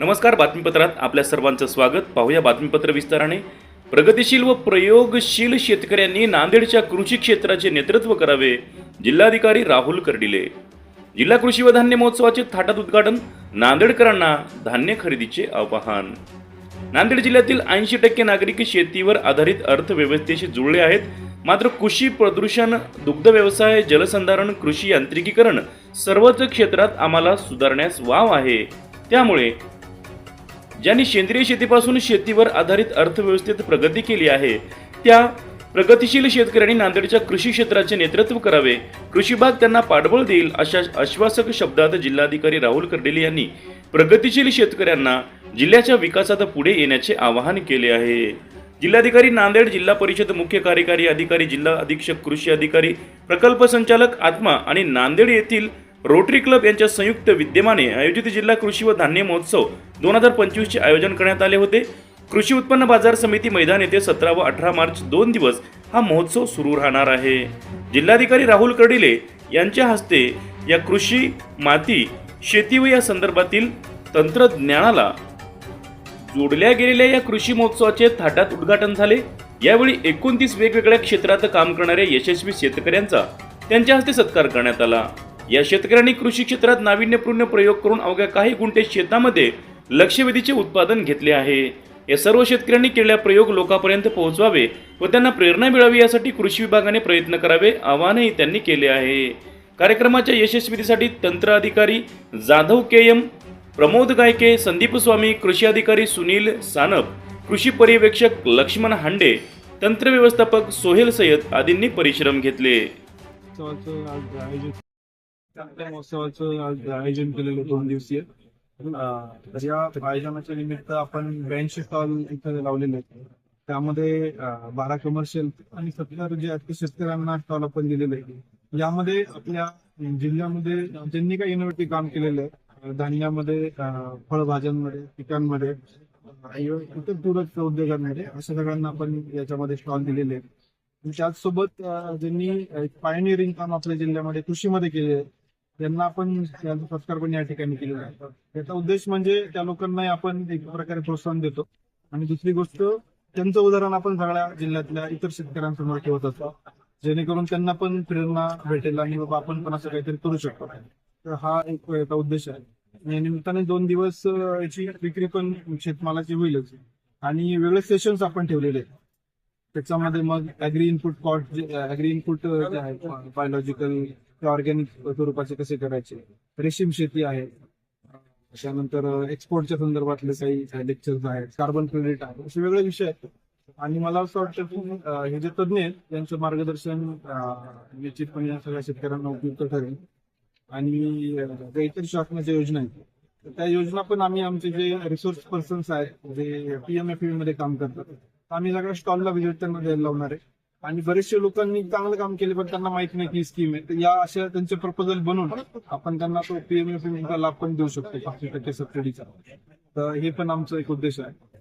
नमस्कार बातमीपत्रात आपल्या सर्वांचं स्वागत. पाहूया बातमीपत्र विस्ताराने. प्रगतिशील व प्रयोगशील शेतकऱ्यांनी नांदेडच्या कृषी क्षेत्राचे नेतृत्व करावे जिल्हाधिकारी राहुल कर्डिले. जिल्हा कृषी व धान्य महोत्सवाचे थाटात उद्घाटन नांदेडकरांना धान्य खरेदीचे आवाहन. नांदेड जिल्ह्यातील ऐंशी टक्के नागरिक शेतीवर आधारित अर्थव्यवस्थेशी जुळले आहेत. मात्र कृषी प्रदूषण दुग्ध व्यवसाय जलसंधारण कृषी यांत्रिकीकरण सर्वच क्षेत्रात आम्हाला सुधारण्यास वाव आहे. त्यामुळे ज्यांनी सेंद्रिय शेतीपासून शेतीवर आधारित अर्थव्यवस्थेत प्रगती केली आहे त्या प्रगतिशील शेतकऱ्यांनी नांदेडच्या कृषी क्षेत्राचे नेतृत्व करावे. कृषी भाग त्यांना पाठबळ देईल अशा आश्वासक शब्दात जिल्हाधिकारी राहुल कर्डिले यांनी प्रगतिशील शेतकऱ्यांना जिल्ह्याच्या विकासात पुढे येण्याचे आवाहन केले आहे. जिल्हाधिकारी नांदेड जिल्हा परिषद मुख्य कार्यकारी अधिकारी जिल्हा अधीक्षक कृषी अधिकारी प्रकल्प संचालक आत्मा आणि नांदेड येथील रोटरी क्लब यांच्या संयुक्त विद्यमाने आयोजित जिल्हा कृषी व धान्य महोत्सव दोन हजार पंचवीसचे आयोजन करण्यात आले होते. कृषी उत्पन्न बाजार समिती मैदान येथे सतरा व अठरा मार्च दोन दिवस हा महोत्सव सुरू राहणार आहे. जिल्हाधिकारी राहुल कर्डिले यांच्या हस्ते या कृषी माती शेती व या संदर्भातील तंत्रज्ञानाला जोडल्या गेलेल्या या कृषी महोत्सवाचे थाटात उद्घाटन झाले. यावेळी एकोणतीस वेगवेगळ्या क्षेत्रात काम करणाऱ्या यशस्वी शेतकऱ्यांचा त्यांच्या हस्ते सत्कार करण्यात आला. या शेतकऱ्यांनी कृषी क्षेत्रात नाविन्यपूर्ण प्रयोग करून अवघ्या काही गुंठे शेतामध्ये लक्षवेधीचे उत्पादन घेतले आहे. या सर्व शेतकऱ्यांनी केलेल्या प्रयोग लोकांपर्यंत पोहोचवावे व त्यांना प्रेरणा मिळावी यासाठी कृषी विभागाने प्रयत्न करावे आवाहनही त्यांनी केले आहे. कार्यक्रमाच्या यशस्वीतेसाठी तंत्र अधिकारी जाधव के एम प्रमोद गायके संदीप स्वामी कृषी अधिकारी सुनील सानप कृषी पर्यवेक्षक लक्ष्मण हांडे तंत्र व्यवस्थापक सोहेल सय्यद आदींनी परिश्रम घेतले. महोत्सवाचं आयोजन महोत्सवाचं आयोजन केलेलं दोन दिवसीय. या आयोजनाच्या निमित्त आपण ब्याऐंशी स्टॉल इथं लावलेले आहेत. त्यामध्ये बारा कमर्शियल आणि सत्तर जे आहेत ते शेतकऱ्यांना स्टॉल आपण दिलेले आहेत. यामध्ये आपल्या जिल्ह्यामध्ये ज्यांनी काही इनोव्हेटिव्ह काम केलेलं आहे धान्यामध्ये फळभाज्यांमध्ये पिकांमध्ये इतर पूरक उद्योगांमध्ये अशा सगळ्यांना आपण याच्यामध्ये स्टॉल दिलेले आहेत. त्याचसोबत ज्यांनी पायनिअरिंग काम आपल्या जिल्ह्यामध्ये कृषीमध्ये केले आहे त्यांना आपण त्यांचा सत्कार पण या ठिकाणी केलेला आहे. याचा उद्देश म्हणजे त्या लोकांना आपण एक प्रकारे प्रोत्साहन देतो. आणि दुसरी गोष्ट त्यांचं उदाहरण आपण सगळ्या जिल्ह्यातल्या इतर शेतकऱ्यांसमोर ठेवत असतो. जेणेकरून त्यांना पण प्रेरणा भेटेल आणि बाबा आपण पण असं काहीतरी करू शकतो. तर हा एक याचा उद्देश आहे. या निमित्ताने दोन दिवस याची विक्री पण शेतमालाची होईलच. आणि वेगळे सेशन्स आपण ठेवलेले आहेत. त्याच्यामध्ये मग agri input cost agri input जे ते ऑर्गॅनिक स्वरूपाचे कसे करायचे? रेशीम शेती आहे. त्यानंतर एक्सपोर्टच्या संदर्भातले काही लेक्चर्स आहेत. कार्बन क्रेडिट आहे. असे वेगळे विषय आहेत. आणि मला असं वाटतं की हे जे तज्ज्ञ आहेत त्यांचं मार्गदर्शन निश्चितपणे या सगळ्या शेतकऱ्यांना उपयुक्त ठरेल. आणि इतर शासनाच्या योजना आहेत. तर त्या योजना पण आम्ही आमचे जे रिसोर्स पर्सन्स आहेत जे पीएमएफई मध्ये काम करतात आम्ही सगळ्या स्टॉलला व्हिजिट त्यांना द्यायला लावणार आहे. आणि बरेचसे लोकांनी चांगलं काम केले पण त्यांना माहीत नाही की स्कीम आहे. तर या अशा त्यांचे प्रपोजल बनवून आपण त्यांना तो पीएमएफ चा लाभ पण देऊ शकतो पाचशे टक्के सबसिडीचा तर हे पण आमचा एक उद्देश आहे.